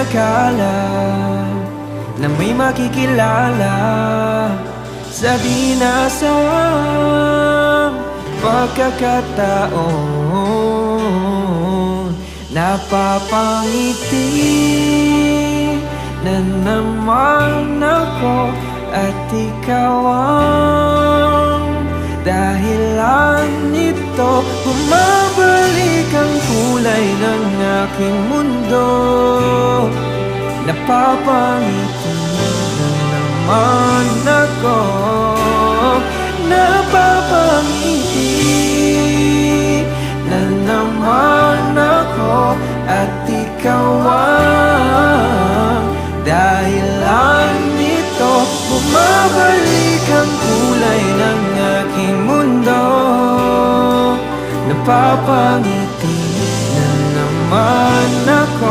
inakala Na may makikilala Sa di nasawang pagkakataon. Napapangiti na naman ako At ikaw ang dahilan nito. Bumabalik ang kulay ng aking mundo Napapangiti. na naman ako Napapangiti na naman ako At ikaw ang dahilan nito Bumabalik ang kulay ng aking mundo Napapangiti